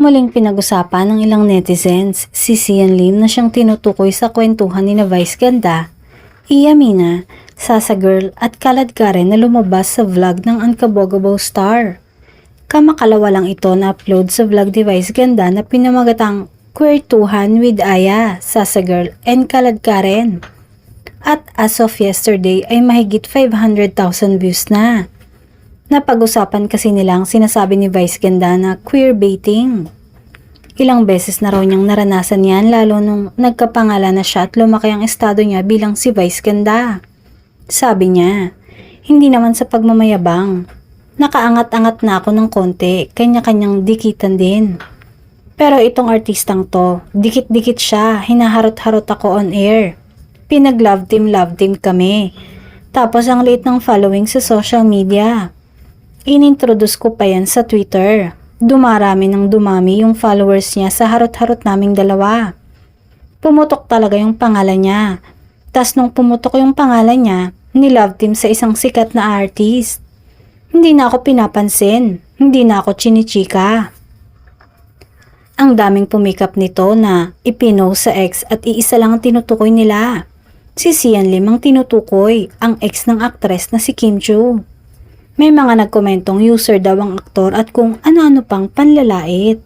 Muling pinag-usapan ng ilang netizens si Sian Lim na siyang tinutukoy sa kwentuhan ni na Vice Ganda, Iyamina, Sasa Girl at Kalad Karen na lumabas sa vlog ng Unkabogabow Star. Kamakalawa lang ito na upload sa vlog ni Vice Ganda na pinamagatang Kwertuhan with Aya, Sasa Girl and Kalad Karen. At as of yesterday ay mahigit 500,000 views na. Napag-usapan kasi nilang sinasabi ni Vice Ganda na queer. Ilang beses na raw niyang naranasan yan lalo nung nagkapangalan na siya at lumaki ang estado niya bilang si Vice Ganda. Sabi niya, hindi naman sa pagmamayabang. Nakaangat-angat na ako ng konti, kanya-kanyang dikitan din. Pero itong artistang to, dikit-dikit siya, hinaharot-harot ako on air. Pinag-love team, love team kami. Tapos ang liit ng following sa social media. Inintroduce ko pa yan sa Twitter. Dumarami ng dumami yung followers niya sa harot-harot naming dalawa. Pumutok talaga yung pangalan niya. Tas nung pumutok yung pangalan niya, nilove team sa isang sikat na artist. Hindi na ako pinapansin. Hindi na ako chinichika. Ang daming pumikap nito na ipino sa ex at iisa lang ang tinutukoy nila. Si Sian Lim ang tinutukoy, ang ex ng aktres na si Kim Chu. May mga nagkomentong user daw ang aktor at kung ano-ano pang panlalait.